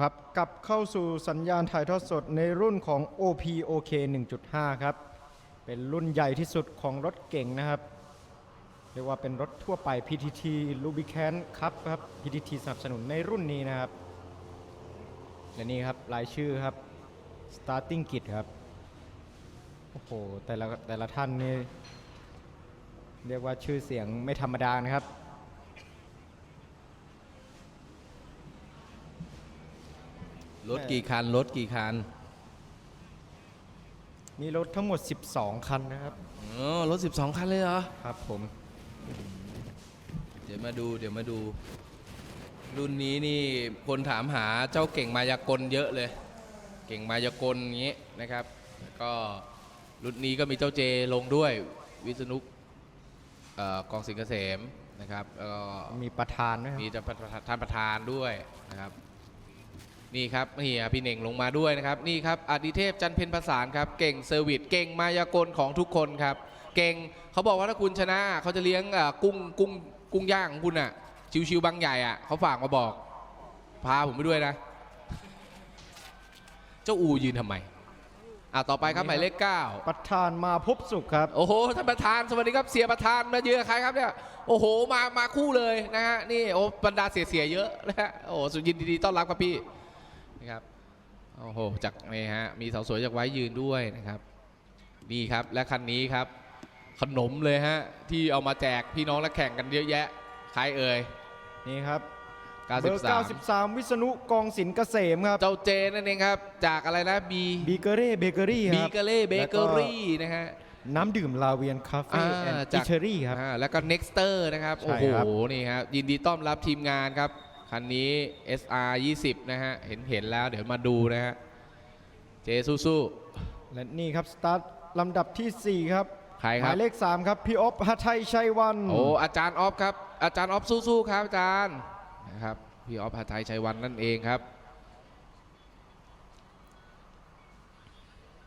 ครับ กลับเข้าสู่สัญญาณถ่ายทอดสดในรุ่นของ OPOK 1.5 ครับ เป็นรุ่นใหญ่ที่สุดของรถเก่งนะครับ เรียกว่าเป็นรถทั่วไป PTT Lubricant ครับครับ PTT สนับสนุนในรุ่นนี้นะครับ และนี่ครับรายชื่อครับ Starting Kit ครับ โอ้โห แต่ละแต่ละท่านนี่เรียกว่าชื่อเสียงไม่ธรรมดานะครับ รถกี่คันรถกี่คันมีรถทั้งหมด 12 คันนะครับอ๋อรถ 12 คันเลยเหรอ ครับผม เดี๋ยวมาดูเดี๋ยวมาดู รุ่นนี้นี่คนถามหาเจ้าเก่งมายากลเยอะเลย เก่งมายากลอย่างนี้นะครับแล้วก็รุ่นนี้ก็มีเจ้าเจลงด้วยวิษณุเอ่อกองสิงห์เกษมนะครับแล้วก็มีประธานนะครับมีจะท่านประธานด้วยนะครับ นี่ครับนี่อะพี่เน่งลงมาด้วยนะครับ นี่ครับอดิเทพจันทร์เพ็ญประสานครับ เก่งเซอร์วิสเก่งมายากลของทุกคนครับ เก่งเขาบอกว่าถ้าคุณชนะเขาจะเลี้ยงอะกุ้งกุ้งกุ้งย่างของคุณอะ ชิวๆบางใหญ่อะเขาฝากมาบอก พาผมไปด้วยนะ เจ้าอูยืนทำไมอะต่อไปครับหมายเลขเก้าประธานมาพบสุขครับ โอ้โหท่านประธานสวัสดีครับเสียประธานมาเยือนใครครับเนี่ยโอ้โหมามาคู่เลยนะฮะนี่โอ้บรรดาเสียเสียๆเยอะนะฮะโอ้สุดยินดีๆต้อนรับครับพี่นะครับ โอ้โหจากนี่ฮะมีสาวสวยจากไว้ยืนด้วยนะครับนี่ครับและคันนี้ครับ ขนมเลยฮะที่เอามาแจกพี่น้องและแข่งกันเยอะแยะใครเอ่ยนี่ครับเบอร์93 93วิษณุกองสินเกษมครับ เจ้าเจนั่นเองครับ จากอะไรนะบีบีเกอรี่เบเกอรี่คบีรับเกเล่เบเกอรี่นะฮะน้ำดื่มลาเวียนคาเฟ่อ่าแอนด์จาอิกเชอรี่ครับอ่าแล้วก็ Nexter นะครับใช่โอ้โหครับนี่ครับยินดีต้อนรับทีมงานครับ คันนี้ SR 20 นะฮะ เห็นเห็นแล้วเดี๋ยวมาดูนะฮะ เจสู้และนี่ครับ สตาร์ทลำดับทีสี่4 ครับๆใครหครัมาบยเลข 3 ครับ พี่อ๊บฮัทไทยชัยวันโอ้ อาจารย์ออฟครับ อาจารย์ออฟสู้ๆ ครับอาจารย์ นะครับ พี่ออฟหาไทยชัยวันนั่นเองครับ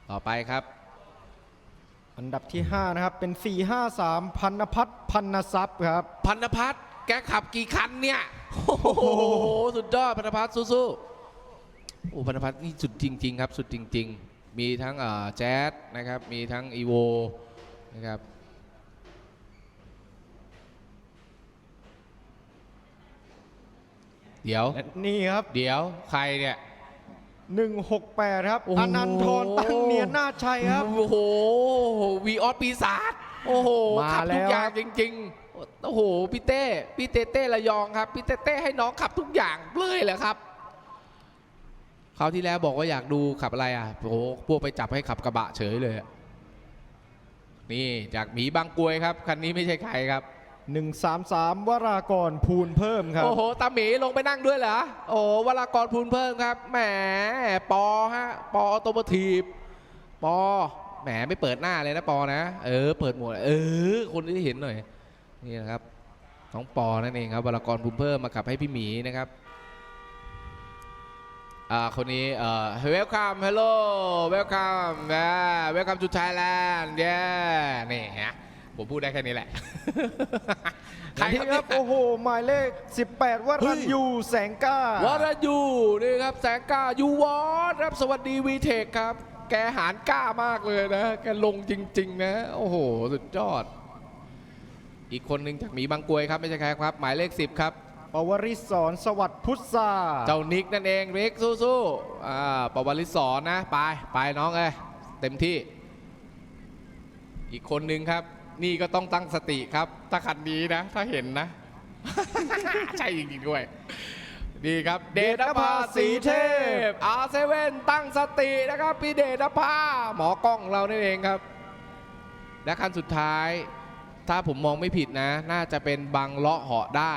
ต่อไปครับ อันดับที่ 5 นะครับ เป็น 453 พันพัฒน์พันนทรัพย์ครับ พันธพัฒน์แกขับกี่คันเนี่ย โอ้โหสุดยอดพันธพัฒน์สู้ๆโอ้พันธพัฒน์นี่สุดจริง ๆ ครับ สุดจริง ๆ มีทั้งเอ่อแจ๊สนะครับ มีทั้งอีโวนะครับเดี๋ยวและนี่ครับ เดี๋ยวใครเนี่ย168 ครับโอ้โหอนันทรตั้งเนียนนาจชัยครับ โอ้โหวีออสปีศาจโอ้โหมาขับทุกแล้วอย่างจริง ๆ โอ้โหพี่เต้พี่เต้เต้ระยองครับพี่เต้เต้ให้น้องขับทุกอย่างเลยเหรอครับคราวที่แล้วบอกว่าอยากดูขับอะไรอะโอ้โหพวกไปจับให้ขับกระบะเฉยเลยอะนี่จากหมีบางกรวยครับคันนี้ไม่ใช่ใครครับ 133 วรากรภูลเพิ่มครับโอ้โหตาหมีลงไปนั่งด้วยเหรอโอ้วรากรพูนเพิ่มครับแหมปอฮะปอออโตโมทีฟปอแหมไม่เปิดหน้าเลยนะปอนะ เออ เปิดหมวดเออ คนที่เห็นหน่อย นี่นะครับน้องปอนั่นเองครับวรากรพูนเพิ่มมาขับให้พี่หมีนะครับอ่าคนนี้เอ่อ welcome hello welcome yeah welcome to Thailand yeah นี่ฮะผมพูดได้แค่นี้แหละ ใครนี่ครับคเนี่รับยโอ้โห หมายเลข 18วรัญยูแสงกล้าวรยูนี่ครับ แสงกล้ายูวอดครับสวัสดีวีเทคครับ แกหารกล้ามากเลยนะ แกลงจริง ๆ นะ โอ้โห สุดยอด อีกคนหนึ่งจากหมีบางกรวยครับไม่ใช่ใครครับ หมายเลข 10 ครับ ปวริศรสวัสดิ์พุทธาเจ้านิกนั่นเองนิกสู้ๆอ่าปวลิศรนะไปไปน้องเอ้ยเต็มที่ อีกคนหนึ่งครับ นี่ก็ต้องตั้งสติครับถ้าคันนี้นะ ถ้าเห็นนะ ใช่จริงๆด้วยนี่ครับ เดชนภาสีเทพอาเซเว่นตั้งสตินะครับ พี่เดชนภาหมอกล้องเรานี่นเองครับ และคันสุดท้าย ถ้าผมมองไม่ผิดนะ น่าจะเป็นบังเลาะเหาะได้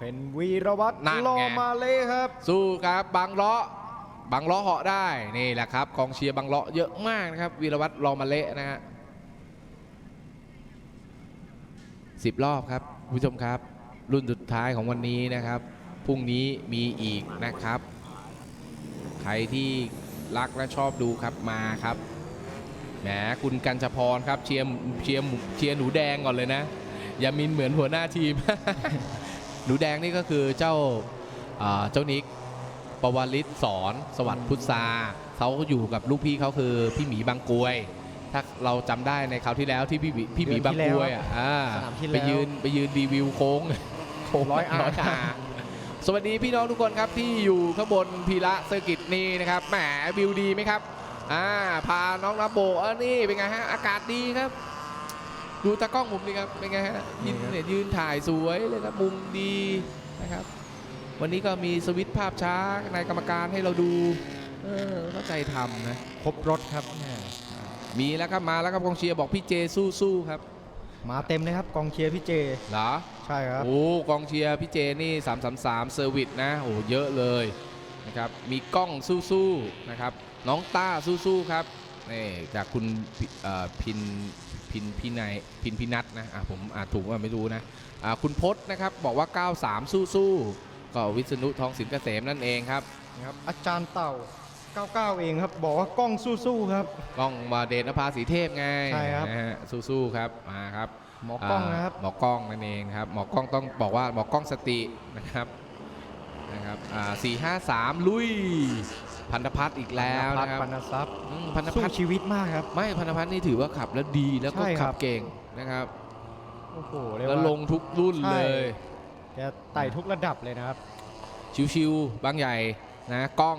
เป็นวีรวัตรนั่นไง ลอมาเลครับ สู้ครับบางเลาะบางเลาะเหาะได้นี่แหละครับกองเชียร์บางเลาะเยอะมากนะครับวีรวัตรรอมาเละนะฮะสิบรอบครับคุณผู้ชมครับ รุ่นสุดท้ายของวันนี้นะครับพรุ่งนี้มีอีกนะครับ ใครที่รักและชอบดูครับมาครับ แหมคุณกัญจพรครับเชียร์เชียร์หมูเชียร์หนูแดงก่อนเลยนะ อย่ามินเหมือนหัวหน้าทีม หนูแดงนี่ก็คือเจ้าอ่าเจ้านิกปวลิศสอนสวัสดิ์พุทธาเขาอยู่กับลูกพี่เขาคือพี่หมีบางกรวยถ้าเราจำได้ในคราวที่แล้วที่พี่หมีพี่หมีบางกรวยอะอ่าสนามที่แล้วไปยืนไปยืนรีวิวโค้งโค้งร้อยอาสวัสดีพี่น้องทุกคนครับที่อยู่ข้างบนพีระเซอร์กิตนี่นะครับแหมวิวดีไหมครับ อ่าพาน้องนาโบเออนี่เป็นไงฮะอากาศดีครับ ดูตากล้องผมนี่ครับเป็นไงฮะยืนเนี่ยยืนถ่ายสวยเลยครับมุมดีนะครับ วันนี้ก็มีสวิตช์ภาพช้าในกรรมการให้เราดูเออเข้าใจทำนะครบรถครับแหม่มีแล้วครับมาแล้วครับกองเชียร์บอกพี่เจสู้ๆครับ มาเต็มเลยครับกองเชียร์พี่เจเหรอใช่ครับโอ้กองเชียร์พี่เจนี่333เซอร์วิสนะโอ้เยอะเลยนะครับมีกล้องสู้ๆนะครับ น้องต้าสู้ๆครับนี่จากคุณพิเอ่อพินพินพินัยพินพินัทนะอะผมอ่านถูกว่าไม่รู้นะอ่าคุณพจน์นะครับบอกว่า 93 สู้ๆก็วิษณุทองสินเกษมนั่นเองครับนะครับอาจารย์เต่า 99 เองครับ บอกว่ากล้องสู้ๆครับกล้องมาเดชนภาสีเทพไงใช่ครับนะฮะสู้ๆครับมาครับหมอกล้องนะครับาหมอกล้องนั่นเองนะครับหมอกล้องต้องบอกว่าหมอกล้องสตินะครับนะครับสี่ห้าสามลุย พันธพัฒน์อีกแล้วนะครับพันธทรัพย์อืมพันธสู้พัฒน์ชีวิตมากครับ ไม่พันธพัฒน์นี่ถือว่าขับแล้วดีแล้วก็ใช่ครัขับบ เก่งนะครับโอ้โหเรียกแล้วว่า ลงทุกรุ่นใช่ เลยแกไต่ทุกระดับเลยนะครับ ชิวๆบางใหญ่นะกล้อง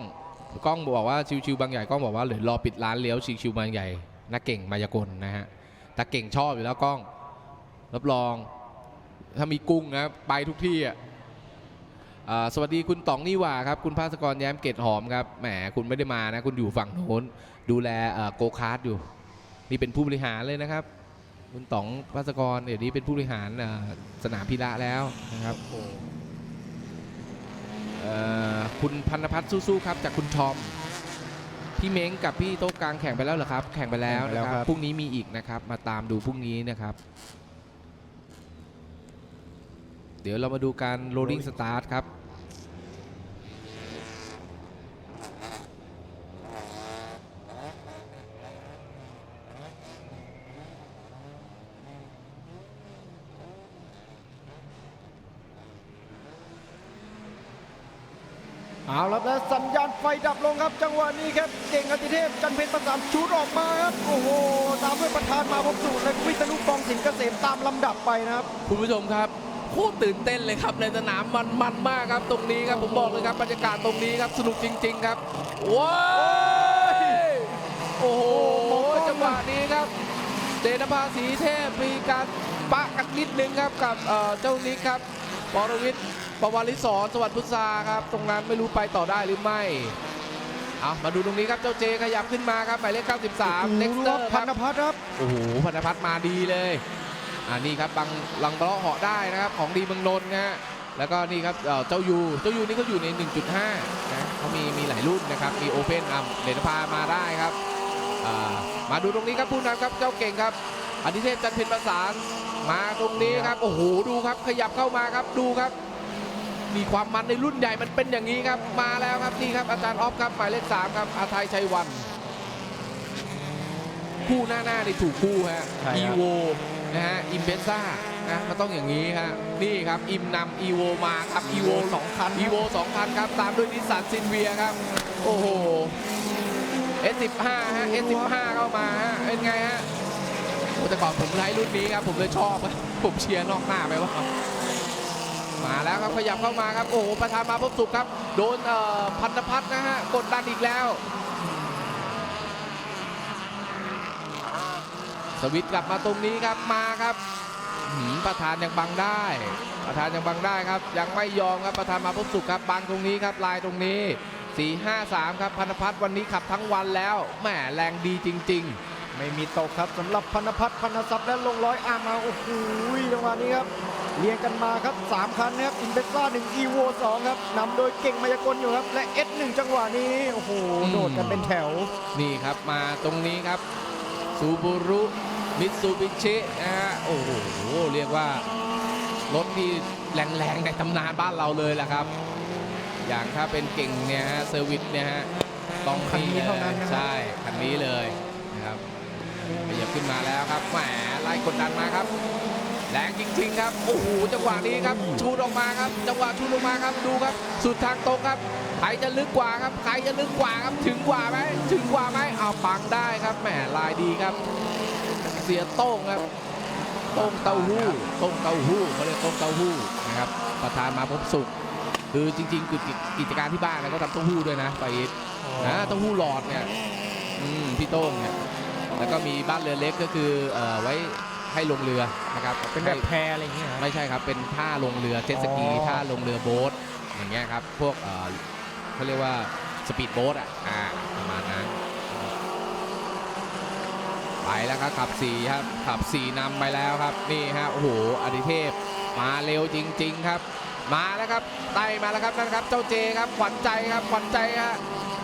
กล้องบอกว่าชิวๆบางใหญ่กล้องบอกว่าเหลือรอปิดร้านเลี้ยวชิวๆบางใหญ่นักเก่งมายากลนะฮะแต่เก่งชอบอยู่แล้วกล้องรับรอง ถ้ามีกุ้งนะไปทุกที่อะอ่า สวัสดีคุณต๋องนี่หว่าครับ คุณภาสกรแย้มเกตหอมครับ แหม คุณไม่ได้มานะ คุณอยู่ฝั่งโน้น ดูแลโกคาร์ดอยู่ นี่เป็นผู้บริหารเลยนะครับ คุณต๋องภาสกรเดี๋ยวนี้เป็นผู้บริหารอ่าสนามพิระแล้วนะครับเอ่อคุณพันธพัฒน์สู้ๆครับ จากคุณทอม พี่เม้งกับพี่โต๊ะกลางแข่งไปแล้วเหรอครับ แข่งไปแล้วแข่งไปแล้นะวคครัรับบพรุ่งนี้มีอีกนะครับ มาตามดูพรุ่งนี้นะครับเดี๋ยวเรามาดูการ rolling start ครับ เอาแล้วแล้วสัญญาณไฟดับลงครับ จังหวะนี้ครับเก่งอติเทพจันเพชรประสานชูดออกมาครับโอ้โหตามด้วยประธานมาพบสูตรและวิษณุกองสินเกษมตามลำดับไปนะครับ คุณผู้ชมครับโคตรตื่นเต้นเลยครับในสนามมันมันมากครับตรงนี้ครับผมบอกเลยครับบรรยากาศตรงนี้ครับสนุกจริง ๆ ครับว้ายโอ้โหโอ้โหจังหวะนี้ครับเดชนภาสีเทพมีการปะกันนิดนึงครับกับเอ่อเจ้านิกครับปรวิทย์ ปวาริศรสวัสดิ์พุทธาครับ ตรงนั้นไม่รู้ไปต่อได้หรือไม่เอามาดูตรงนี้ครับเจ้าเจขยับขึ้นมาครับหมายเลข93เน็กเตอร์คพัรับนธพัฒน์ครับโอ้โหพันธพัฒน์มาดีเลยอ่านี่ครับบังลังเบลาะเหาะได้นะครับของดีเมืองนนท์นะฮะแล้วก็นี่ครับเอ่อเจ้ายูเจ้ายูนี่เขาอยู่ใน 1.5นะเขามีมีหลายรุ่นนะครับมีโอเพนอัมเดชพามาได้ครับอ่ามาดูตรงนี้ครับผู้นำครับเจ้าเก่งครับอดิเทพจันทร์เพ็ญประสานมาตรงนี้ครับโอ้โหดูครับขยับเข้ามาครับดูครับ มีความมันในรุ่นใหญ่มันเป็นอย่างนี้ครับ มาแล้วครับนี่ครับอาจารย์ออฟครับหมายเลขสามครับอาทัยชัยวัน คู่หน้าหน้าในถูกคู่ฮะใช่ครับ อีโวนะฮะอิมเพซ่านะมันต้องอย่างนี้ฮะนี่ครับอิมนำอีโวมาครับอีโวสองคันอีโวสองคันครับตามด้วยนิสสันซินเวียครับ โอ้โห S15 ฮะ S15 เข้ามาฮะเป็นไงฮะโอ้แต่ก่อนผมไลค์รุ่นนี้ครับ ผมเลยชอบครับผมเชียร์นอกหน้าไปว่า มาแล้วครับขยับเข้ามาครับโอ้โหประธานมาพบสุขครับ โดนพันธพัฒนะฮะกดดันอีกแล้ว สวิตกลับมาตรงนี้ครับมาครับประธานยังบังได้ ประธานยังบังได้ครับ ยังไม่ยอมครับประธานมาพบสุขครับบังตรงนี้ครับลายตรงนี้ 4 5 3 ครับพันธพัฒน์วันนี้ขับทั้งวันแล้วแหมแรงดีจริง ๆ ไม่มีตกครับสำหรับพันธพัฒน์พันธทรัพย์และลงร้อยอาร์มาโอ้โหจังหวะนี้ครับ เรียงกันมาครับ 3 คันนะครับอินเ s ซ่า1 e v o 2ครับนำโดยเก่งมายากลอยู่ครับ และ S1 จังหวะนี้ โอ้โหอืมโดดกันเป็นแถวๆนี่ครับมาตรงนี้ครับซูบูรุมิตซูบิชินะฮะโอ้โห เรียกว่ารถที่แรงๆ ในตำนานบ้านเราเลยแหละครับ อย่างถ้าเป็นเก่งเนี่ยฮะเซอร์วิสเนี่ยฮะต้องคันนี้เท่านั้นนะครับใช่คันนี้เลยนะครับขยับขึ้นมาแล้วครับแหมไล่กดดันมาครับ แรงจริงๆครับ โอ้โห จังหวะนี้ครับ ชูออกมาครับ จังหวะชูออกมาครับ ดูครับ สุดทางตรงครับ ใครจะลึกกว่าครับ ใครจะลึกกว่าครับ ถึงกว่าไหมถึงกว่าไหมเอาปังได้ครับ แหมลายดีครับ เสียโต้งครับ โต้งเต้าหู้ โต้งเต้าหู้เขาเรียกโต้งเต้าหู้นะครับ ประธานมาพบสุข คือจริงๆคือกิจการที่บ้านนะก็ทำเต้าหู้ด้วยนะไปอีทนะเต้าหู้หลอดเนี่ยอืมพี่โต้งเนี่ย แล้วก็มีบ้านเรือเล็กก็คือเอ่อไว้ ให้ลงเรือนะครับเป็นแบบให้แพอะไรอย่างเงี้ยครับ ไม่ใช่ครับ เป็นท่าลงเรือเจ็ตสกีอ๋อ ท่าลงเรือโบ๊ทอย่างเงี้ยครับ พวกเอ่อเขาเรียกว่าสปีดโบ๊ทอะอ่าประมาณนั้นไปแล้วครับขับสี่ครับขับสี่นำไปแล้วครับนี่ฮะโอ้โหอดิเทพมาเร็วจริง ๆครับ มาแล้วครับไต่มาแล้วครับนั่นครับ เจ้าเจครับขวัญใจครับขวัญใจฮะ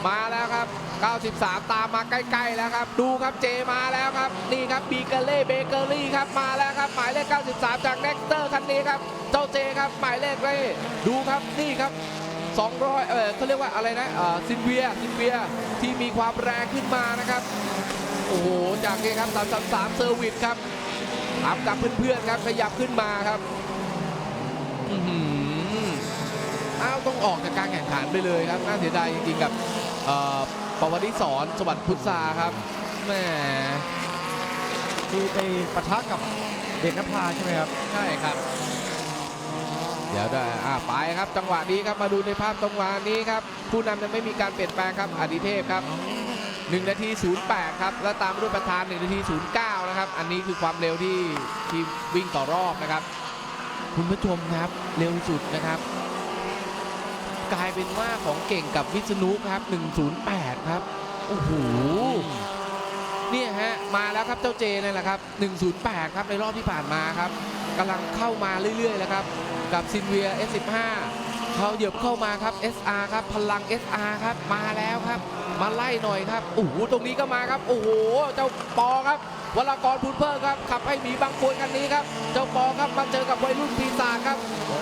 มาแล้วครับ 93 ตามมาใกล้ๆแล้วครับ ดูครับเจมาแล้วครับ นี่ครับบีเกเล่เบเกอรี่ครับมาแล้วครับ หมายเลข 93 จากเน็กเตอร์คันนี้ครับ เจ้าเจครับหมายเลขเลยดูครับนี่ครับ200เออเขาเรียกว่าอะไรนะเอ่อซินเวียซินเวียที่มีความแรงขึ้นมานะครับ โอ้โห จากนี้ครับ 333 เซอร์วิสครับทำกับเพื่อนๆครับขยับขึ้นมาครับอื้อหืออ้าวต้องออกจากการแข่งขันไปเลยครับน่าเสียดายจริงๆกับอ่อ ปวริศรสวัสดิ์พุทธาครับแหมที่ไปปะทะกับเด่นนภาใช่ไหมครับ ใช่ครับ เดี๋ยวได้อ่าไปครับ จังหวะนี้ครับมาดูในภาพจังหวะนี้ครับ ผู้นำยังไม่มีการเปลี่ยนแปลงครับอดิเทพครับ1นาที 08 ครับ แล้วตามด้วยประธาน 1 นาที 09 นะครับ อันนี้คือความเร็วที่ที่วิ่งต่อรอบนะครับ คุณผู้ชมครับ เร็วสุดนะครับ กลายเป็นว่าของเก่งกับวิษณุครับ 108 ครับ โอ้โห เนี่ยฮะ มาแล้วครับเจ้าเจนี่แหละครับ 108 ครับในรอบที่ผ่านมาครับกำลังเข้ามาเรื่อยๆแล้วครับ กับซินเวีย S15 เขาเหยียบเข้ามาครับ SR ครับ พลัง SR ครับ มาแล้วครับ มาไล่หน่อยครับ โอ้โห ตรงนี้ก็มาครับ โอ้โห เจ้าปอครับ วรากรพูนเพิ่มครับขับให้หมีบางกรวยคันนี้ครับ เจ้าปอครับมาเจอกับวัยรุ่นปีศาจครับ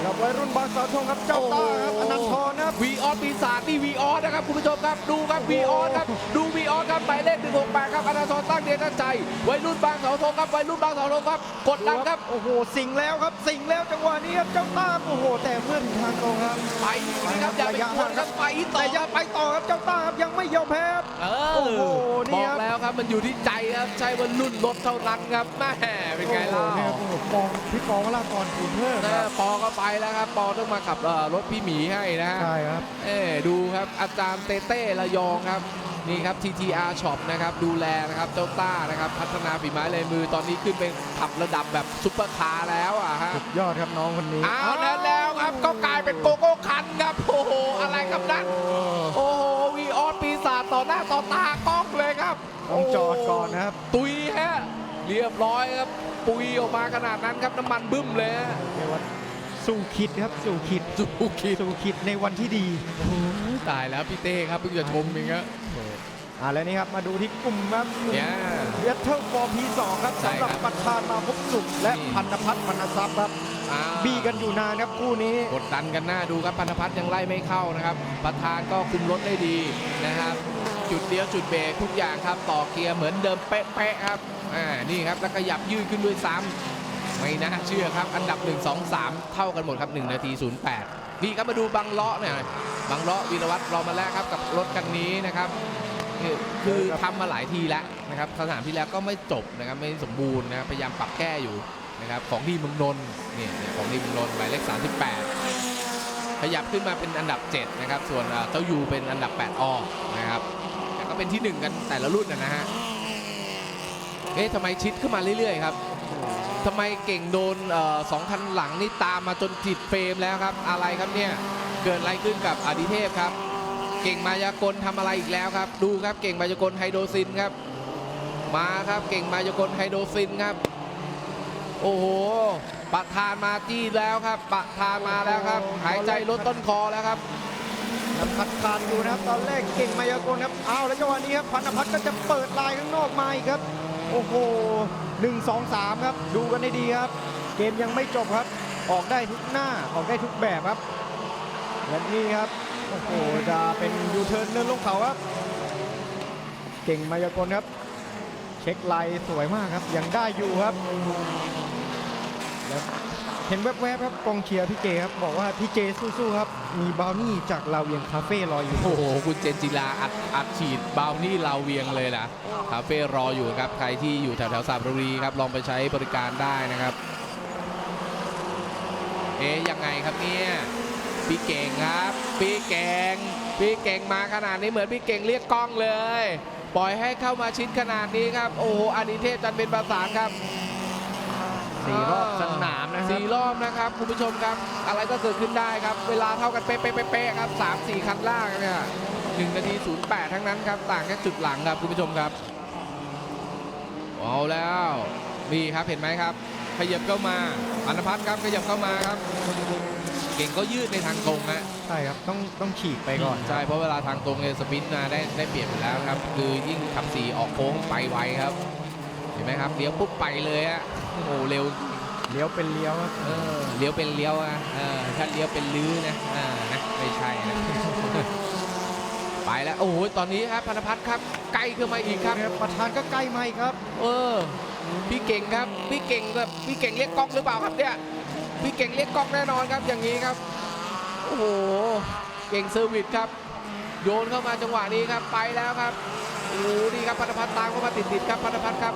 กับวัยรุ่นบางสาวทงครับเจ้าต้าครับอนันทรนะครับวีออสปีศาจนี่วีออสนะครับคุณผู้ชมครับดูครับวีออสครับดูวีออสครับหมายเลข168ครับอนาทรตั้งเดียตั้งใจ วัยรุ่นบางเสาธงครับวัยรุ่นบางเสาธงครับกดดันครับโอ้โหสิงแล้วครับสิงแล้วจังหวะนี้ครับเจ้าต้าโอ้โห แต่เมื่อถึงทางตรงครับไปดีนะครับอย่าไปกวนครับไปต่อแต่อย่าไปต่อครับเจ้าต้าครับยังไม่ยอมแพ้ครับเอโอ้โหนี่บอครักบแล้วครับมันอยู่ที่ใจครับใช่ว่ารุ่นรถเท่านั้นครับแม่เป็นไงเล่าโอ้โหเนี่ยโอ้โหปองพี่ปองวรากรภูมิเพิ่มนะครับปอก็ไปแล้วครับ ปอต้องมาขับเอ่อรถพี่หมีให้นะฮะใช่ครับเอ้ดูครับอาจารย์เต้เต้ระยองครับนี่ครับ TTR Shop นะครับดูแลนะครับเจ้าต้านะครับพัฒนาฝีไม้ลายมือตอนนี้ขึ้นเป็นขับระดับแบบซุปเปอร์คาร์แล้วอะฮะสุดยอดครับน้องคนนี้อ้าวแล้วแล้วครับก็กลายเป็นโกโก้คันครับโอ้โหอะไรครับนั่นโอ้โอ้โหวีออสปีศาจต่อหน้าต่อตากล้องเลยครับต้องจอดก่อนนะครับ ตุยฮะเรียบร้อยครับปุยออกมาขนาดนั้นครับน้ำมันบึ้มเลยฮะเรียกว่าสู้คิดครับสู้คิดสุขีสู้คิดในวันที่ดีตายแล้วพี่เต้ครับเพิ่งจะชมเองครับอ่าแล้วนี่ครับมาดูที่กลุ่มครับเนี่ยเวทเทอร์ฟอร์พีสองครับใช่สำหรับครับประธานมาพบสุขและนี่ พันธพัฒน์พันธทรัพย์ครับ อ่าบีกันอยู่นานครับคู่นี้ กดดันกันหน้าดูครับพันธพัฒน์ยังไล่ไม่เข้านะครับ ประธานก็คุมรถได้ดีนะครับ จุดเดียวจุดเบรกทุกอย่างครับ ต่อเกียร์เหมือนเดิมเป๊ะๆครับอ่านี่ครับแล้วขยับยืดขึ้นด้วยซ้ำไม่น่าเชื่อครับ อันดับ 1 2 3 เท่ากันหมดครับ 1 นาที 08 นี่ครับมาดูบังเลาะเนี่ยบังเลาะวีรวัตรรอมาแล้วครับกับรถคันนี้นะครับ คือคือทำมาหลายทีแล้วนะครับสนามที่แล้วก็ไม่จบนะครับไม่สมบูรณ์นะครับพยายามปรับแก้อยู่นะครับของที่เมืองนนท์นี่เนี่ยของที่เมืองนนท์หมายเลข 38 ขยับขึ้นมาเป็นอันดับ 7 นะครับ ส่วนเจ้ายูเป็นอันดับ 8ออนะครับแต่ก็เป็นที่ 1 กันแต่ละรุ่นนะฮะเอ๊ะทำไมชิดขึ้นมาเรื่อยๆครับทำไมเก่งโดนสองคันหลังนี่ตามมาจนติดเฟรมแล้วครับ อะไรครับเนี่ย เกิดอะไรขึ้นกับอดิเทพครับ เก่งมายากลทำอะไรอีกแล้วครับ ดูครับเก่งมายากลไฮโดรซินครับ มาครับเก่งมายากลไฮโดรซินครับ โอ้โหปะธานมาจี้แล้วครับปะธานมาแล้วครับ หายใจลดต้นคอแล้วครับยังคัดคานอยู่นะครับตอนแรกเก่งมายากลครับเอาแล้วจังหวะนี้ครับพันธพัฒน์ก็จะเปิดลายข้างนอกมาอีกครับ โอ้โหหนึ่งสองสามครับ ดูกันให้ดีครับ เกมยังไม่จบครับ ออกได้ทุกหน้าออกได้ทุกแบบครับและนี่ครับ โอ้โหจะเป็นยูเทิร์นเนินลงเขาครับ เก่งมายากลครับ เช็คไลน์สวยมากครับ ยังได้อยู่ครับเห็นแวบๆครับกองเชียร์พี่เจครับ บอกว่าพี่เจสู้ๆครับ มีบาวนี่จากลาวเวียงคาเฟ่รออยู่ โอ้โห คุณเจนจิลาอัดอัดฉีดบาวนี่ลาวเวียงเลยนะคาเฟ่รออยู่ครับ ใครที่อยู่แถวแถวๆสระบุรีครับ ลองไปใช้บริการได้นะครับ เอ๊ยยังไงครับเนี่ย พี่เก่งครับ พี่เก่ง พี่เก่งมาขนาดนี้เหมือนพี่เก่งเรียกกล้องเลย ปล่อยให้เข้ามาชิดขนาดนี้ครับ โอ้โหอานิเทพจันทร์เป็นประสานครับสี่รอบสนามนะครับสี่รอบนะครับคุณผู้ชมครับ อะไรก็เกิดขึ้นได้ครับ เวลาเท่ากันเป๊ะๆๆๆครับสามสี่คันล่างเนี่ยหนึ่งนาทีศูนย์แปดทั้งนั้นครับ ต่างแค่จุดหลังครับคุณผู้ชมครับเอาแล้วนี่ครับเห็นไหมครับ ขยับเข้ามาอานพัฒน์ครับขยับเข้ามาครับเก่งก็ยืดในทางตรงนะใช่ครับต้องต้องฉีกไปก่อนใช่เพราะเวลาทางตรงเนี่ยสปรินต์มาได้ได้เปรียบอยู่แล้วครับ คือยิ่งขับสี่ออกโค้งไปไวครับ เห็นไหมครับเลี้ยวปุ๊บไปเลยอะโอ้โหเร็วเลี้ยวเป็นเลี้ยวครับเออเลี้ยวเป็นเลี้ยวอะเออถ้าเลี้ยวเป็นลื้อนะอ่านะไม่ใช่นะไปแล้วโอ้โหตอนนี้ครับพันธพัฒน์ครับใกล้ขึ้นมาอีกครับครับประธานก็ใกล้มาอีกครับ เออพี่เก่งครับพี่เก่งแบบพี่เก่งเรียกกล้องหรือเปล่าครับเนี่ย พี่เก่งเรียกกล้องแน่นอนครับอย่างนี้ครับ โอ้โห เก่งเซอร์วิสครับ โยนเข้ามาจังหวะนี้ครับไปแล้วครับโอ้โหนี่ครับพันธพัฒน์ตามเข้ามาติดๆครับพันธพัฒน์ครับ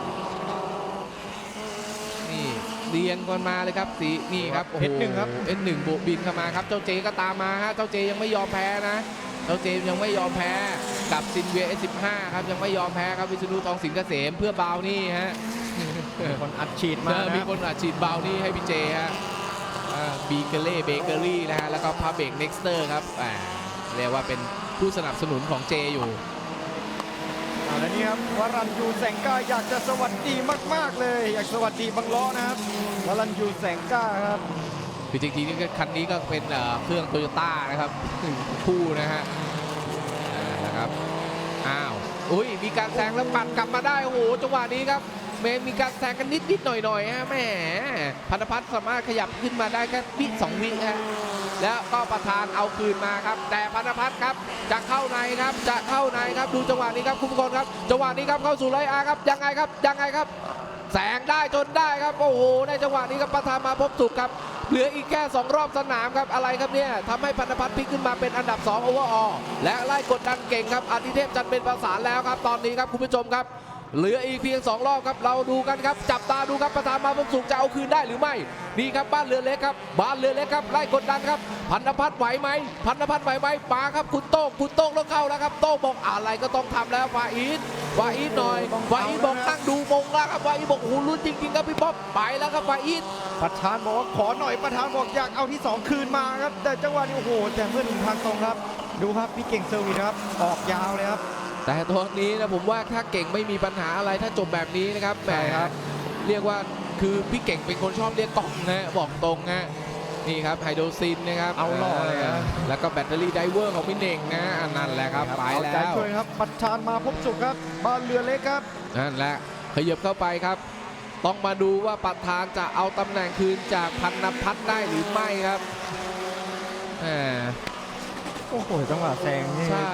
นี่เรียงกันมาเลยครับสีนี่ครับโอ้โห H1 ครับเอ็นหนึ่งโบกบินเข้ามาครับเจ้าเจก็ตามมาฮะเจ้าเจยังไม่ยอมแพ้นะเจ้าเจยังไม่ยอมแพ้กับซินเวียเอสิบห้าครับยังไม่ยอมแพ้ครับวิษณุทองสิงห์เกษมเพื่อบาวนี่ฮะ มีคนอัดฉีดมาเออนะมีครับคนอาฉีดบาวนี่ให้พี่เจฮะ บีเกเล่เบเกอรี่นะฮะแล้วก็พาเบกเน็กสเตอร์ครับอ่าเรียกว่าเป็นผู้สนับสนุนของเจอยู่เอาแล้วนี่ครับวรันยูแสงกล้าอยากจะสวัสดีมาก ๆ เลย อยากสวัสดีบังล้อนะครับวรันยูแสงกล้าครับคือจริงๆนี่ก็คันนี้ก็เป็นเอ่อเครื่องโตโยต้านะครับคู่นะฮะอ่านะครับอ้าวอุ้ยมีการแซงแล้วปัดกลับมาได้โอ้โหจังหวะนี้ครับเมย์มีการแซงกันนิดนิดหน่อยหน่อยฮะแหมพันธพัฒน์สามารถขยับขึ้นมาได้แค่วิสองวิฮะแล้วก็ประธานเอาคืนมาครับ แต่พันธพัฒน์ครับจะเข้าในครับจะเข้าในครับดูจังหวะนี้ครับคุณผู้ชมครับจังหวะนี้ครับเข้าสู่ไลน์อาร์ครับยังไงครับยังไงครับแซงได้จนได้ครับโอ้โหในจังหวะนี้ครับประธานมาพบสุขครับเหลืออีกแค่2รอบสนามครับอะไรครับเนี่ยทำให้พันธพัฒน์พลิกขึ้นมาเป็นอันดับ2โอเวอร์ออและไล่กดดันเก่งครับอาทิเทพจันเป็นประสานแล้วครับ ตอนนี้ครับคุณผู้ชมครับ เหลืออีกเพียง 2 รอบครับเราดูกันครับ จับตาดูครับประธานมาพบสุขจะเอาคืนได้หรือไม่นี่ครับบ้านเรือเล็กครับ บ้านเรือเล็กครับไล่กดดันครับ พันธพัฒน์ไหวไหมพันธพัฒน์ไหวไหมมาครับคุณโต้งคุณโต้งต้องเข้าแล้วครับโต้งบอกอะไรก็ต้องทำแล้วฟาอีทฟาอีทหน่อยฟาอีทบอกนั่งดูมงแล้วครับฟาอีทบอกโอ้โหลุ้นจริงๆครับพี่ป๊อปไปแล้วครับฟาอีทประธานบอกว่าขอหน่อยประธานบอกอยากเอาที่ 2 คืนมาครับแต่จังหวะนี้โอ้โหแต่เมื่อหนึ่งทางตรงครับ ดูครับพี่เก่งเซอร์วิสครับออกยาวเลยครับ แต่ตอนนี้นะผมว่าถ้าเก่งไม่มีปัญหาอะไรถ้าจบแบบนี้นะครับแหมใช่ครับ เรียกว่าคือพี่เก่งเป็นคนชอบเรียกกล่องนะบอกตรงนะนี่ครับไฮโดรซินนะครับเอาหล่อเลยนะแล้วก็แบตเตอรี่ไดเวอร์ของพี่เน่งนะอันนั่นแหละครับไปเอาแล้ใจวช่วยครับประธานมาพบสุขครับบ้านเรือเล็กครับนั่นแหละขยับเข้าไปครับ ต้องมาดูว่าประธานจะเอาตำแหน่งคืนจากพันนพัฒน์ได้หรือไม่ครับแหมโอ้โหจังหวะแซงนี่ใช่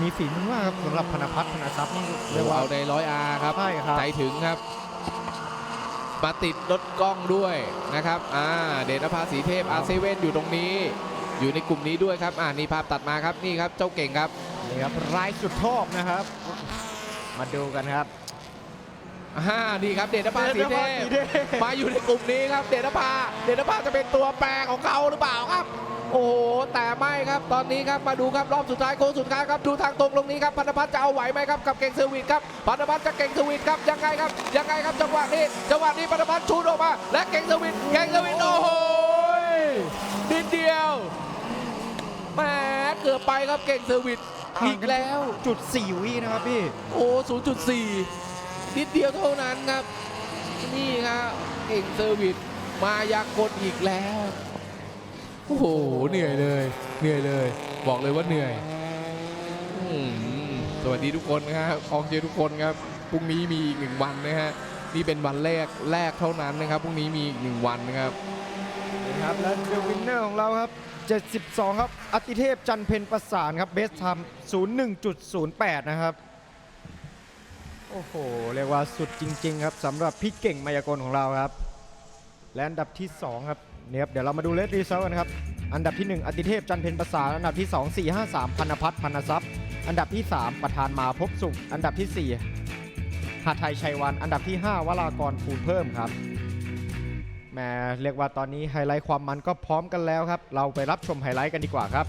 มีฝีมือมากครับสำหรับพนพัฒน์พนทรัพย์นี่เรียกว่า เอาในร้อยอาครับใช่ครับ ใจถึงครับ มาติดรถกล้องด้วยนะครับ อ่า เดชนภาสีเทพอาเซเว่นอยู่ตรงนี้ อยู่ในกลุ่มนี้ด้วยครับ อ่านี่ภาพตัดมาครับ นี่ครับ เจ้าเก่งครับ นี่ครับรายสุดชอบนะครับ มาดูกันครับ อ่านี่ครับเดชนภาสีเทพเดชนภาสีเทพมาอยู่ในกลุ่มนี้ครับ เดชนภาเดชนภาจะเป็นตัวแปรของเขาหรือเปล่าครับ โอ้โหแต่ไม่ครับตอนนี้ครับมาดูครับรอบสุดท้ายโค้งสุดท้ายครับดูทางตรงตรงนี้ครับพันธพัฒน์จะเอาไหวไหมครับกับเก่งเซอร์วิสครับพันธพัฒน์จะเก่งเซอร์วิสครับยังไงครับยังไงครับจังหวะนี้จังหวะนี้พันธพัฒน์ชูดออกมา และเก่งเซอร์วิสเก่งเซอร์วิสโอ้โหนิดเดียวแหมเกือบไปครับเก่งเซอร์วิสอีกแล้วจุดสี่วินะครับพี่โอ้0.4 นิดเดียวเท่านั้นครับ นี่ครับเก่งเซอร์วิสมายากลอีกแล้ว โอ้โห เหนื่อยเลย เหนื่อยเลย บอกเลยว่าเหนื่อยอืมสวัสดีทุกคนนะครับกองเชียร์ทุกคนครับ พรุ่งนี้มีอีกหนึ่งวันนะฮะ นี่เป็นวันแรกแรกเท่านั้นนะครับ พรุ่งนี้มีอีกหนึ่งวันนะครับนะครับและเดอะวินเนอร์ของเราครับ 72 ครับ อติเทพจันเพนประสานครับ เบสไทม์01.08 นะครับ โอ้โห เรียกว่าสุดจริง ๆ ครับสำหรับพี่เก่งมายากลของเราครับ และอันดับที่ 2 ครับเนี่ยครับเดี๋ยวเรามาดูเลสรีเซลกันครับ อันดับที่ 1 อติเทพจันเพ็ญประสานอันดับที่ 2 4 5 3 พันพัฒน์พันทรัพย์ อันดับที่ 3 ประธานมาพบสุข อันดับที่ 4หาไทยชัยวัน อันดับที่ 5 วรากรภูลเพิ่มครับแหมเรียกว่าตอนนี้ไฮไลท์ความมันก็พร้อมกันแล้วครับ เราไปรับชมไฮไลท์กันดีกว่าครับ